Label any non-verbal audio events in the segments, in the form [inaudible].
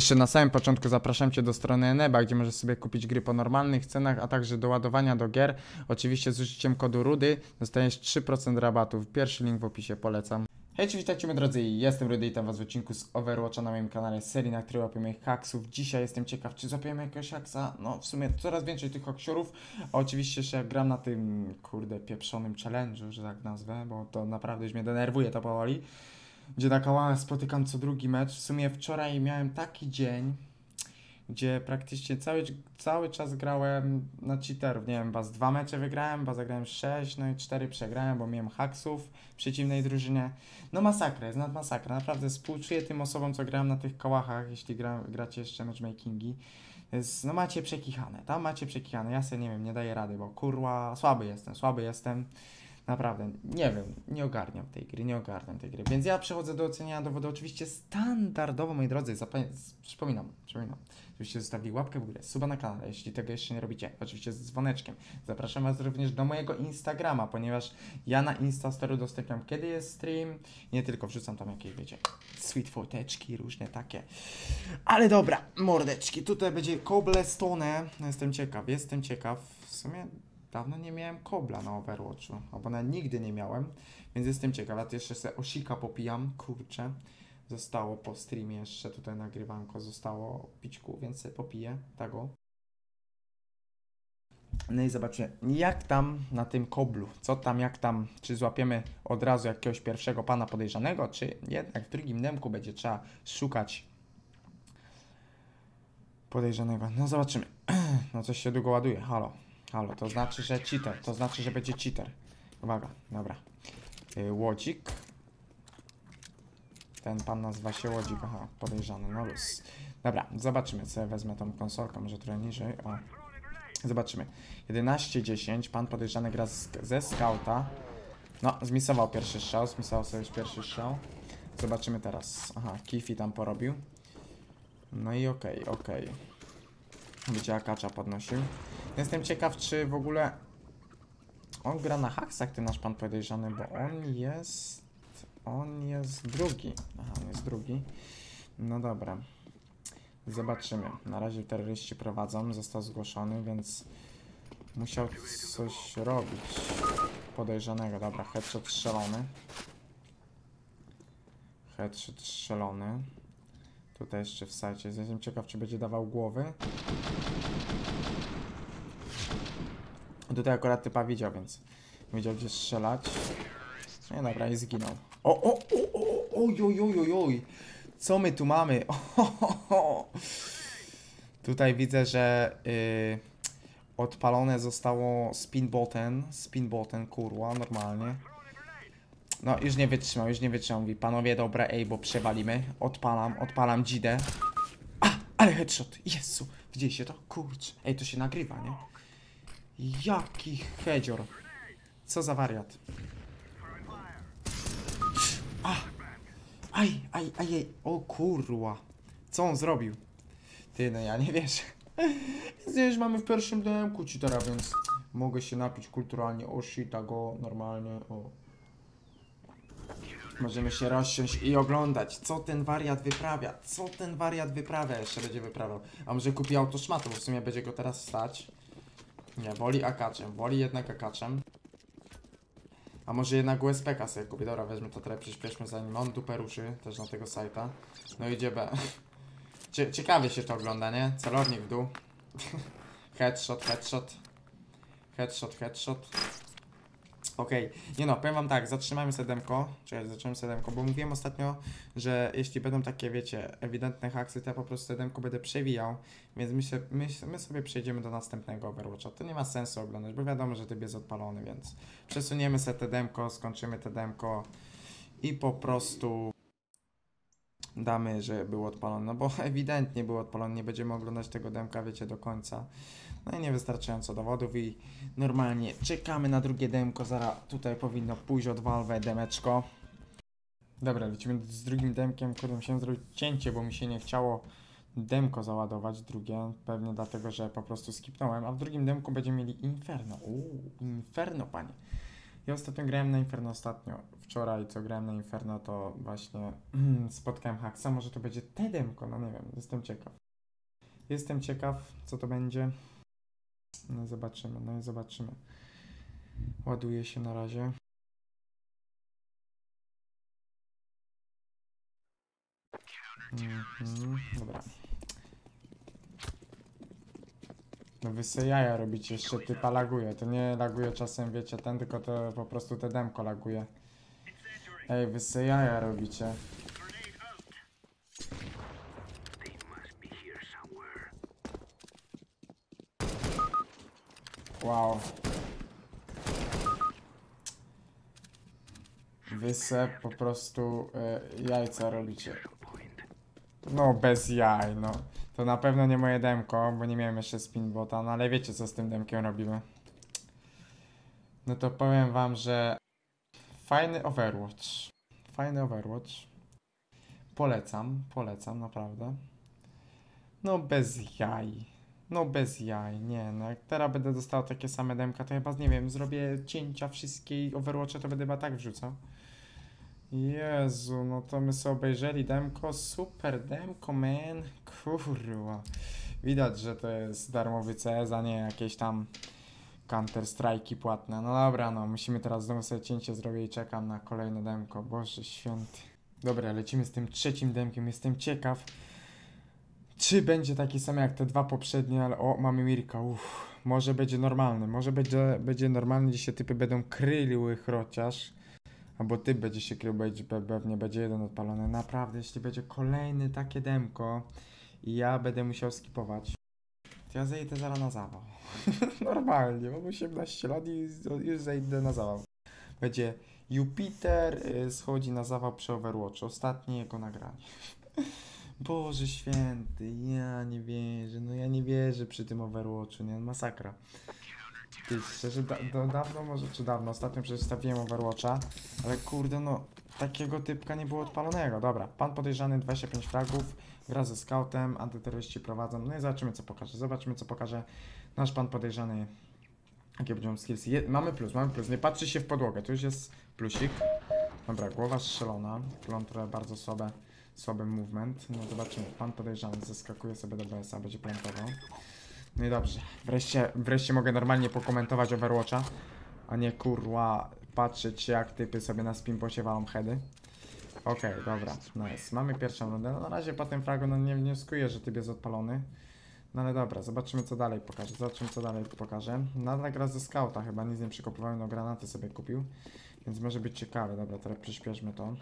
Jeszcze na samym początku zapraszam Cię do strony Eneba, gdzie możesz sobie kupić gry po normalnych cenach, a także do ładowania do gier. Oczywiście z użyciem kodu RUDY dostaniesz 3% rabatu. Pierwszy link w opisie, polecam. Hej, witajcie moi drodzy, jestem Rudy i witam was w odcinku z Overwatcha na moim kanale serii, na której łapiemy haksów. Dzisiaj jestem ciekaw, czy złapiemy jakiegoś haksa. No, w sumie coraz więcej tych haksiorów. A oczywiście jeszcze jak gram na tym, kurde, pieprzonym challenge'u, że tak nazwę, bo to naprawdę już mnie denerwuje to powoli. Gdzie na kałach spotykam co drugi mecz. W sumie wczoraj miałem taki dzień, gdzie praktycznie cały, cały czas grałem na cheaterów. Nie wiem, was dwa mecze wygrałem, was zagrałem sześć, no i cztery przegrałem, bo miałem haksów w przeciwnej drużynie. No masakra, jest nad masakra. Naprawdę współczuję tym osobom, co grałem na tych kołachach, jeśli gra, gracie jeszcze matchmakingi. Jest, no macie przekichane, tam macie przekichane. Ja sobie nie wiem, nie daję rady, bo kurwa, słaby jestem, słaby jestem. Naprawdę, nie wiem, nie ogarniam tej gry, nie ogarniam tej gry. Więc ja przechodzę do oceniania dowodu oczywiście standardowo, moi drodzy. Zapamię- przypominam, przypominam. Żebyście zostawili łapkę w górę, suba na kanale, jeśli tego jeszcze nie robicie. Oczywiście z dzwoneczkiem. Zapraszam Was również do mojego Instagrama, ponieważ ja na Instastory udostępniam kiedy jest stream. Nie tylko wrzucam tam jakieś, wiecie, sweet foteczki, różne takie. Ale dobra, mordeczki, tutaj będzie cobblestone. Jestem ciekaw, jestem ciekaw. W sumie dawno nie miałem kobla na Overwatchu, albo nawet nigdy nie miałem, więc jestem ciekaw. Ja tu jeszcze sobie osika popijam, kurczę. Zostało po streamie jeszcze tutaj nagrywanko, zostało pićku, więc sobie popiję tego. No i zobaczymy, jak tam na tym koblu, co tam, jak tam, czy złapiemy od razu jakiegoś pierwszego pana podejrzanego, czy jednak w drugim demku będzie trzeba szukać podejrzanego. No zobaczymy. [clears throat] No coś się długo ładuje, halo. Halo, to znaczy, że cheater. To znaczy, że będzie cheater. Uwaga, dobra. Y, Łodzik. Ten pan nazywa się Łodzik, aha, podejrzany, no luz. Dobra, zobaczymy, co wezmę tą konsolkę, może trochę niżej, o. Zobaczymy. 11-10, pan podejrzany gra z, ze skauta. No, zmisował pierwszy strzał, zmisował sobie już pierwszy strzał. Zobaczymy teraz. Aha, Kifi tam porobił. No i okej, okej. Będzie akacza podnosił. Jestem ciekaw, czy w ogóle on gra na haksach, ten nasz pan podejrzany, bo on jest... On jest drugi. Aha, on jest drugi. No dobra. Zobaczymy. Na razie terroryści prowadzą, został zgłoszony, więc musiał coś robić podejrzanego. Dobra, headshot strzelony. Headshot strzelony. Tutaj jeszcze w sajcie. Jestem ciekaw, czy będzie dawał głowy. Tutaj akurat typa widział, więc wiedział gdzie strzelać. Nie dobra, i zginął. O, o, o, o, oj, oj, oj, oj, oj. Co my tu mamy? [laughs] O, ho, ho. Tutaj widzę, że yy, odpalone zostało spin button. Spin button, kurwa, normalnie. No, już nie wytrzymał, już nie wytrzymał. Mówi, panowie, dobra, ej, bo przewalimy. Odpalam, odpalam dzidę. A, ale headshot, Jezu. Widzieliście to? Kurczę. Ej, to się nagrywa, nie? Jaki hedzior. Co za wariat. A! Aj, aj, aj, aj. O kurwa. Co on zrobił? Ty, no ja nie. Więc już mamy w pierwszym demku cheatera, więc mogę się napić kulturalnie. O shita go, normalnie, o. Możemy się rozsiąść i oglądać, co ten wariat wyprawia. Co ten wariat wyprawia, jeszcze będzie wyprawiał. A może kupi autoszmatę, bo w sumie będzie go teraz stać. Nie, woli akaczem, woli jednak akaczem. A może jednak USPK sobie kupię. Dobra, weźmy to trochę, przyspieszmy zanim on dupę ruszy, też na tego sajta. No idzie B. [laughs] Cie ciekawie się to ogląda, nie? Celownik w dół. [laughs] headshot, headshot. Headshot, headshot. Okej, nie no, powiem wam tak, zatrzymajmy sedemko, czekaj, zatrzymajmy sedemko, bo mówiłem ostatnio, że jeśli będą takie, wiecie, ewidentne haksy, to ja po prostu sedemko będę przewijał, więc my, się, my, my sobie przejdziemy do następnego Overwatcha. To nie ma sensu oglądać, bo wiadomo, że typ jest odpalony, więc przesuniemy sobie te demko, skończymy te demko i po prostu damy, że był odpalony, no bo [laughs] ewidentnie był odpalony, nie będziemy oglądać tego demka, wiecie, do końca. No i niewystarczająco dowodów i normalnie czekamy na drugie demko, zaraz tutaj powinno pójść od Valve demeczko. Dobra, lecimy z drugim demkiem, kurde, musiałem zrobić cięcie, bo mi się nie chciało demko załadować, drugie, pewnie dlatego, że po prostu skipnąłem, a w drugim demku będziemy mieli Inferno. Uuu, Inferno, panie. Ja ostatnio grałem na Inferno ostatnio. Wczoraj co grałem na Inferno to właśnie [clears throat] spotkałem Haxa. Może to będzie Tedemko, no nie wiem, jestem ciekaw. Jestem ciekaw, co to będzie. No i zobaczymy, no i zobaczymy. Ładuje się na razie. Mhm, dobra. No wy se jaja robicie, jeszcze typa laguje. To nie laguje czasem, wiecie, ten, tylko to po prostu te demko laguje. Ej, wy se jaja robicie. Wow. Wy se po prostu e, jajca robicie. No bez jaj, no. To na pewno nie moje demko, bo nie miałem jeszcze spinbota, no ale wiecie co z tym demkiem robimy. No to powiem wam, że fajny Overwatch. Fajny Overwatch. Polecam, polecam naprawdę. No bez jaj. No bez jaj, nie no. Jak teraz będę dostał takie same demka, to chyba nie wiem, zrobię cięcia wszystkie Overwatche, to będę chyba tak wrzucał. Jezu, no to my sobie obejrzeli demko, super demko, man, kurwa. Widać, że to jest darmowy CS, a nie jakieś tam Counter Strike'i płatne. No dobra, no musimy teraz znowu sobie cięcie zrobić i czekam na kolejne demko, Boże święty. Dobra, lecimy z tym trzecim demkiem, jestem ciekaw, czy będzie taki sam jak te dwa poprzednie, ale o, mamy Mirka, uff, może będzie normalny, może będzie, będzie normalny, dzisiaj typy będą kryły chociaż. Albo ty będzie się pe- pewnie będzie jeden odpalony. Naprawdę, jeśli będzie kolejny takie demko i ja będę musiał skipować, to ja zejdę zaraz na zawał. [laughs] Normalnie, mam 18 lat i już zejdę na zawał. Będzie Jupiter y, schodzi na zawał przy Overwatchu. Ostatnie jego nagranie. [laughs] Boże święty, ja nie wierzę, no ja nie wierzę przy tym Overwatchu, nie, masakra. Ty, szczerze, da, da, dawno może, czy dawno, ostatnio przecież Overwatcha, ale kurde, no, takiego typka nie było odpalonego. Dobra, pan podejrzany, 25 fragów, gra ze scoutem, antyterroryści prowadzą, no i zobaczymy, co pokaże. Zobaczymy, co pokaże nasz pan podejrzany, jakie będą skillsy. Je, mamy plus, mamy plus, nie patrzy się w podłogę, to już jest plusik. Dobra, głowa strzelona, trochę bardzo słabe, słaby movement, no zobaczymy, pan podejrzany zeskakuje sobie do BS-a, będzie plantował. No i dobrze, wreszcie, wreszcie mogę normalnie pokomentować Overwatcha, a nie kurwa patrzeć jak typy sobie na spimpocie walą heady. Okej, dobra, nice. Mamy pierwszą rundę. No na razie po tym fragu no nie wnioskuję, że typ jest odpalony. No ale dobra, zobaczymy co dalej pokaże. Zobaczymy co dalej pokaże. Nadal gra ze scouta chyba, nic nie przykopywałem, no granaty sobie kupił. Więc może być ciekawe. Dobra, teraz przyspieszmy to.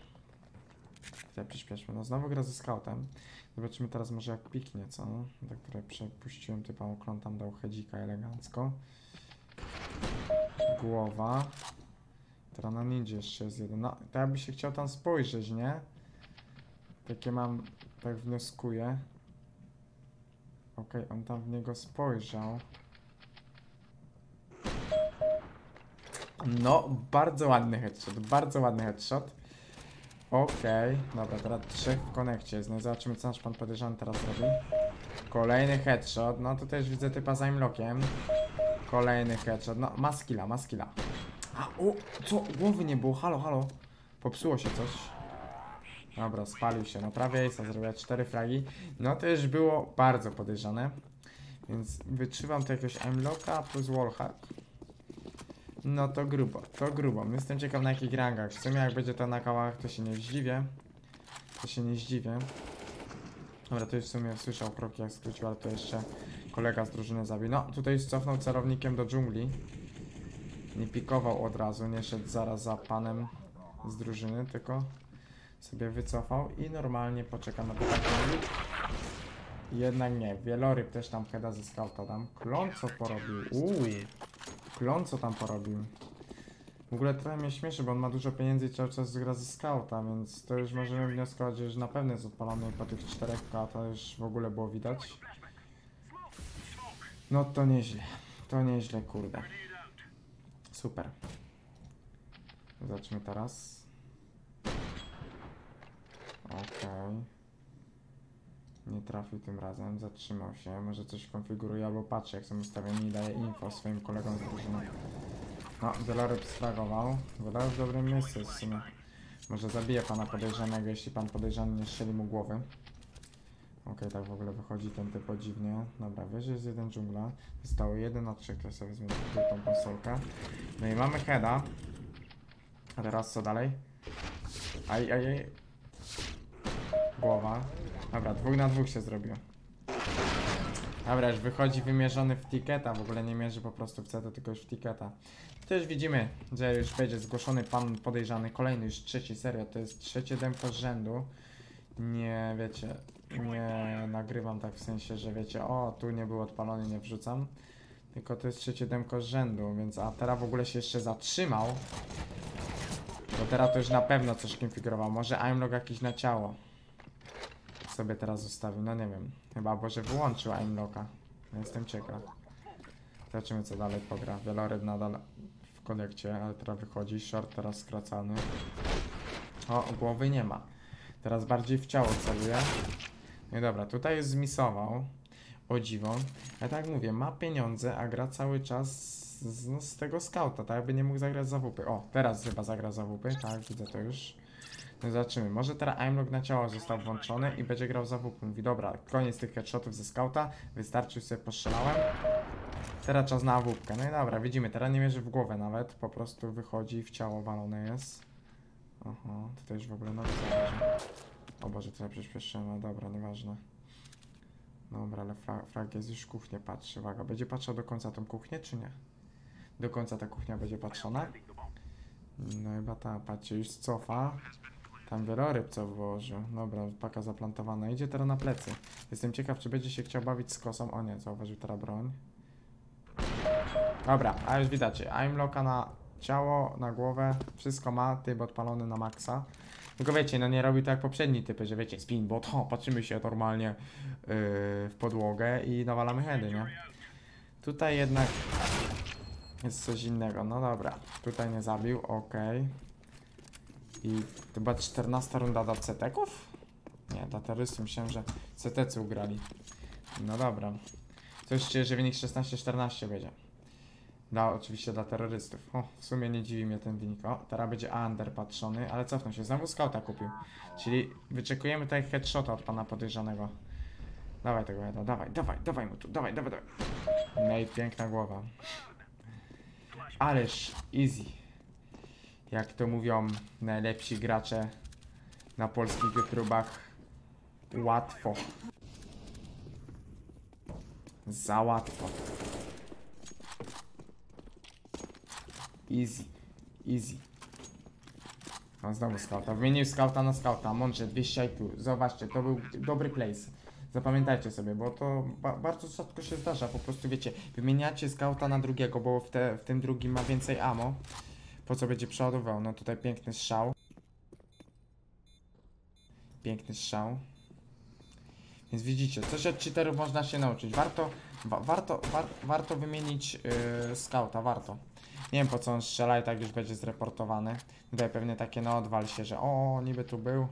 Teraz przyspieszmy. No znowu gra ze scoutem. Zobaczymy teraz może jak piknie, co? Do której przepuściłem typa uklon tam dał hedzika elegancko. Głowa. Teraz na ninja jeszcze jest jeden. No, to ja by się chciał tam spojrzeć, nie? Takie mam, tak wnioskuję. Okej, on tam w niego spojrzał. No, bardzo ładny headshot, bardzo ładny headshot. Okej, dobra, teraz trzech w konekcie jest. No zobaczymy, co nasz pan podejrzany teraz robi. Kolejny headshot, no to też widzę typa za imlokiem. Kolejny headshot, no ma skilla, ma skilla. A, o, co? Głowy nie było, halo, halo. Popsuło się coś. Dobra, spalił się, no prawie jest, zrobiła cztery fragi. No to już było bardzo podejrzane. Więc wytrzymam to jakiegoś aimlocka plus wallhack. No to grubo, to grubo. Jestem ciekaw na jakich rangach. W sumie jak będzie to na kałach, to się nie zdziwię. To się nie zdziwię. Dobra, to już w sumie słyszał kroki jak skrócił, ale to jeszcze kolega z drużyny zabił. No, tutaj już cofnął celownikiem do dżungli. Nie pikował od razu, nie szedł zaraz za panem z drużyny, tylko sobie wycofał i normalnie poczekał na to Jednak nie, wieloryb też tam heada ze scouta tam. Klon co porobił? Uuu. Klon co tam porobił? W ogóle trochę mnie śmieszy, bo on ma dużo pieniędzy i cały czas gra ze scouta, więc to już możemy wnioskować, że na pewno jest odpalony po tych 4K to już w ogóle było widać. No to nieźle. To nieźle, kurde. Super. Zobaczmy teraz. Okej. Nie trafił tym razem, zatrzymał się, może coś konfiguruje albo patrzy jak są ustawieni i daje info swoim kolegom z drużyny. No, wieloryb sfragował. Wieloryb w dobrym miejscu w sumie. Może zabije pana podejrzanego, jeśli pan podejrzany nie strzeli mu głowy. Okej, tak w ogóle wychodzi ten typ dziwnie. Dobra, wiesz, że jest jeden dżungla. Zostało jeden na trzech, to sobie wezmę tą konsolkę. No i mamy heada. A teraz co dalej? Aj, aj, aj. Głowa. Dobra, dwóch na dwóch się zrobiło. Dobra, już wychodzi wymierzony w tiketa, w ogóle nie mierzy po prostu w CT, tylko już w tiketa. To już widzimy, że już będzie zgłoszony pan podejrzany, kolejny już trzeci, serio, to jest trzecie demko z rzędu. Nie, wiecie, nie nagrywam tak w sensie, że wiecie, o, tu nie był odpalony, nie wrzucam. Tylko to jest trzecie demko z rzędu, więc a teraz w ogóle się jeszcze zatrzymał. Bo teraz to już na pewno coś konfigurował, może aimlog jakiś na ciało sobie teraz zostawił, no nie wiem. Chyba, bo że wyłączył aimlocka. Jestem ciekaw. Zobaczymy co dalej pogra. Wieloryb nadal w konekcie, ale teraz wychodzi. Short teraz skracany. O, głowy nie ma. Teraz bardziej w ciało celuje. No i dobra, tutaj jest zmisował. O dziwo. Ja tak mówię, ma pieniądze, a gra cały czas z, no, z tego skauta, tak jakby nie mógł zagrać za WP. O, teraz chyba zagra za WP, tak, widzę to już. No zobaczymy. Może teraz aimlock na ciało został włączony i będzie grał za WP. Mówi, dobra, koniec tych headshotów ze skauta. Wystarczy, sobie postrzelałem. Teraz czas na WP. No i dobra, widzimy. Teraz nie mierzy w głowę nawet. Po prostu wychodzi w ciało walone jest. Oho, tutaj już w ogóle nowy. O Boże, trochę przyspieszyłem. No dobra, nieważne. Dobra, ale fra frag jest już kuchnię patrzy. Uwaga, będzie patrzał do końca tą kuchnię, czy nie? Do końca ta kuchnia będzie patrzona? No chyba ta, patrzcie, już cofa. Tam wieloryb co włożył. Dobra, paka zaplantowana. Idzie teraz na plecy. Jestem ciekaw, czy będzie się chciał bawić z kosą. O nie, zauważył teraz broń. Dobra, a już widać. Aimlocka na ciało, na głowę. Wszystko ma. Typ odpalony na maksa. Tylko wiecie, no nie robi tak jak poprzedni typy, że wiecie, spin, bo to patrzymy się normalnie yy, w podłogę i nawalamy heady, nie? Tutaj jednak jest coś innego. No dobra, tutaj nie zabił, okej. I była 14 runda dla CT-ków? Nie, dla terrorystów myślałem, że CT-cy ugrali. No dobra. Coś czuję, że wynik 16-14 będzie. Dla, oczywiście dla terrorystów. O, w sumie nie dziwi mnie ten wynik. O, teraz będzie under patrzony, ale cofnął się. Znowu scouta kupił. Czyli wyczekujemy tutaj headshota od pana podejrzanego. Dawaj tego heada, dawaj, dawaj, dawaj mu tu, dawaj, dawaj, dawaj. No i piękna głowa. Ależ easy. Jak to mówią najlepsi gracze na polskich próbach. Łatwo. Za łatwo. Easy. Easy. On znowu skauta. Wymienił skauta na skauta. Mądrze, 200 IQ. Zobaczcie, to był dobry place. Zapamiętajcie sobie, bo to ba bardzo rzadko się zdarza. Po prostu wiecie, wymieniacie skauta na drugiego, bo w, te, w tym drugim ma więcej ammo. Po co będzie przeładował? No tutaj piękny strzał. Piękny strzał. Więc widzicie, coś od cheaterów można się nauczyć. Warto, wa warto, war warto wymienić yy, warto. Nie wiem po co on strzela i tak już będzie zreportowany. Tutaj pewnie takie no odwal się, że o, niby tu był.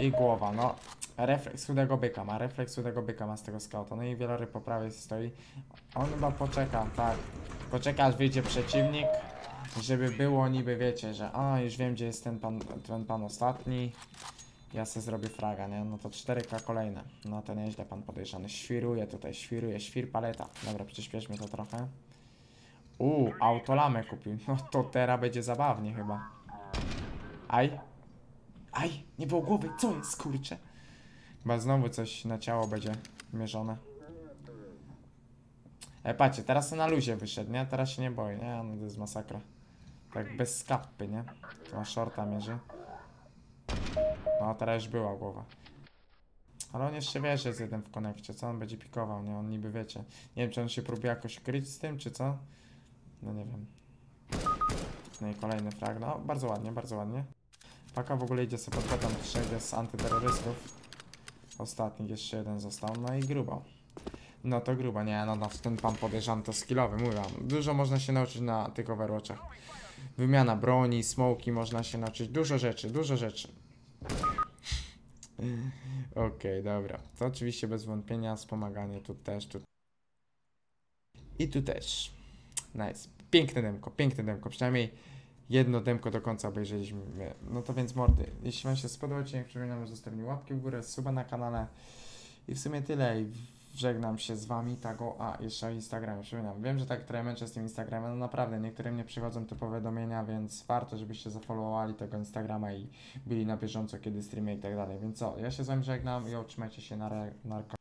I głowa, no. Refleks chudego byka ma, refleks chudego byka ma z tego skauta. No i wieloryb po prawej stoi. On chyba poczeka, tak. Poczeka aż wyjdzie przeciwnik. Żeby było niby wiecie, że a już wiem gdzie jest ten pan, ten pan ostatni. Ja se zrobię fraga, nie? No to 4K kolejne. No to nieźle pan podejrzany. Świruje tutaj, świruje, świr paleta. Dobra, przyspieszmy to trochę. Uuu, autolamę kupił. No to teraz będzie zabawnie chyba. Aj. Aj, nie było głowy, co jest, kurcze? Chyba znowu coś na ciało będzie mierzone. E, patrzcie, teraz na luzie wyszedł, nie? Teraz się nie boję, nie? No to jest masakra. Tak bez skapy, nie? To shorta mierzy. No, teraz już była głowa. Ale on jeszcze wie, że jest jeden w konekcie. Co on będzie pikował, nie? On niby wiecie. Nie wiem, czy on się próbuje jakoś kryć z tym, czy co? No nie wiem. No i kolejny frag. No, bardzo ładnie, bardzo ładnie. Paka w ogóle idzie sobie pod przejdzie z antyterrorystów. Ostatni jeszcze jeden został. No i grubo. No to grubo, nie, no, no ten pan podejrzany to skillowy, mówię wam. Dużo można się nauczyć na tych overwatchach. Wymiana broni, smoki można się nauczyć. Dużo rzeczy, dużo rzeczy. Okej, dobra. To oczywiście bez wątpienia wspomaganie tu też, tu. I tu też. Nice. piękne demko, piękne demko, przynajmniej jedno demko do końca obejrzeliśmy. No to więc mordy, jeśli Wam się spodobał odcinek, przypominam, że zostawcie łapki w górę, suba na kanale i w sumie tyle żegnam się z Wami, tak o, a jeszcze o Instagramie, przypominam, wiem, że tak trochę męczę z tym Instagramem, no naprawdę, niektórym nie przychodzą te powiadomienia, więc warto, żebyście zafollowowali tego Instagrama i byli na bieżąco, kiedy streamy i tak dalej, więc co, ja się z Wami żegnam i otrzymajcie się na, re- na